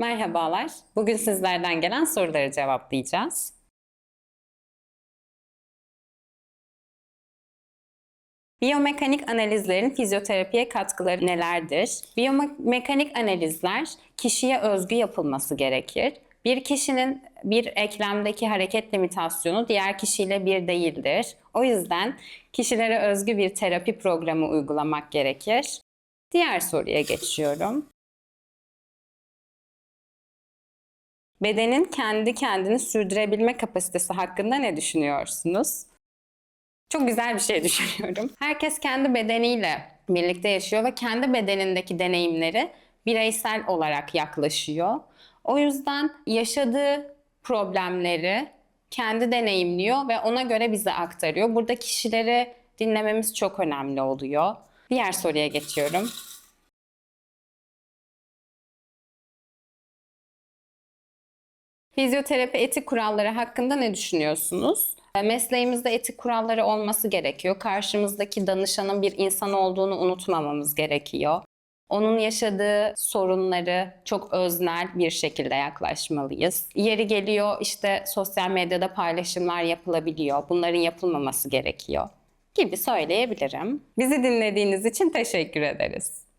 Merhabalar. Bugün sizlerden gelen soruları cevaplayacağız. Biyomekanik analizlerin fizyoterapiye katkıları nelerdir? Biyomekanik analizler kişiye özgü yapılması gerekir. Bir kişinin bir eklemdeki hareket limitasyonu diğer kişiyle bir değildir. O yüzden kişilere özgü bir terapi programı uygulamak gerekir. Diğer soruya geçiyorum. Bedenin kendi kendini sürdürebilme kapasitesi hakkında ne düşünüyorsunuz? Çok güzel bir şey düşünüyorum. Herkes kendi bedeniyle birlikte yaşıyor ve kendi bedenindeki deneyimleri bireysel olarak yaklaşıyor. O yüzden yaşadığı problemleri kendi deneyimliyor ve ona göre bize aktarıyor. Burada kişileri dinlememiz çok önemli oluyor. Diğer soruya geçiyorum. Fizyoterapi etik kuralları hakkında ne düşünüyorsunuz? E, Mesleğimizde etik kuralları olması gerekiyor. Karşımızdaki danışanın bir insan olduğunu unutmamamız gerekiyor. Onun yaşadığı sorunları çok öznel bir şekilde yaklaşmalıyız. Yeri geliyor işte sosyal medyada paylaşımlar yapılabiliyor. Bunların yapılmaması gerekiyor gibi söyleyebilirim. Bizi dinlediğiniz için teşekkür ederiz.